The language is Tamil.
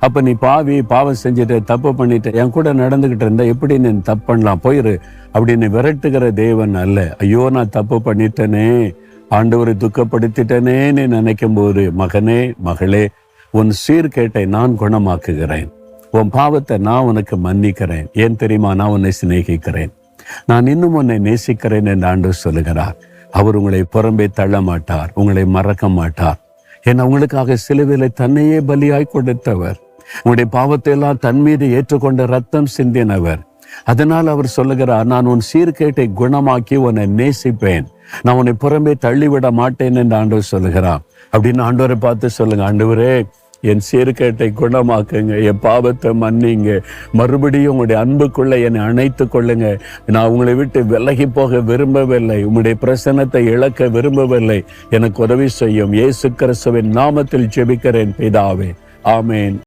அப்ப நீ பாவி பாவம் செஞ்சுட்டு தப்பு பண்ணிட்டு என் கூட நடந்துகிட்டு இருந்தா எப்படி நீ தப்பு பண்ணலாம்? போயிரு. அப்படின்னு விரட்டுகிற தேவன் அல்ல. ஐயோ நான் தப்பு பண்ணிட்டேனே. ஆண்டவரை துக்கப்படுத்திட்டனே நீ நினைக்கும் போது மகனே மகளே உன் சீர்கேட்டை நான் குணமாக்குகிறேன். உன் பாவத்தை நான் உனக்கு மன்னிக்கிறேன். ஏன் தெரியுமா? நான் உன்னை சிநேகிக்கிறேன். நான் இன்னும் உன்னை நேசிக்கிறேன் என்று ஆண்டு சொல்லுகிறார். அவர் உங்களை புறம்பே தள்ள மாட்டார் உங்களை மறக்க மாட்டார். என் உங்களுக்காக சிலுவையில தன்னையே பலியாய் கொடுத்தவர். உங்களுடைய பாவத்தை எல்லாம் தன் மீது ஏற்றுக்கொண்ட ரத்தம் சிந்தினவர். அதனால் அவர் சொல்லுகிறார் நான் உன் சீர்கேட்டை குணமாக்கி உன்னை நேசிப்பேன். நான் உன்னை புறம்பே தள்ளிவிட மாட்டேன் என்று ஆண்டவர் சொல்லுகிறார். அப்படின்னு ஆண்டவரை பார்த்து சொல்லுங்க ஆண்டவரே என் சீர்கேட்டை குணமாக்குங்க என் பாவத்தை மன்னிங்க. மறுபடியும் உங்களுடைய அன்புக்குள்ளே என்னை அணைத்து கொள்ளுங்க. நான் உங்களை விட்டு விலகி போக விரும்பவில்லை. உங்களுடைய பிரசன்னத்தை இழக்க விரும்பவில்லை. எனக்கு உதவி செய்யும். இயேசு கிறிஸ்துவின் நாமத்தில் ஜெபிக்கிறேன் பிதாவே. ஆமேன்.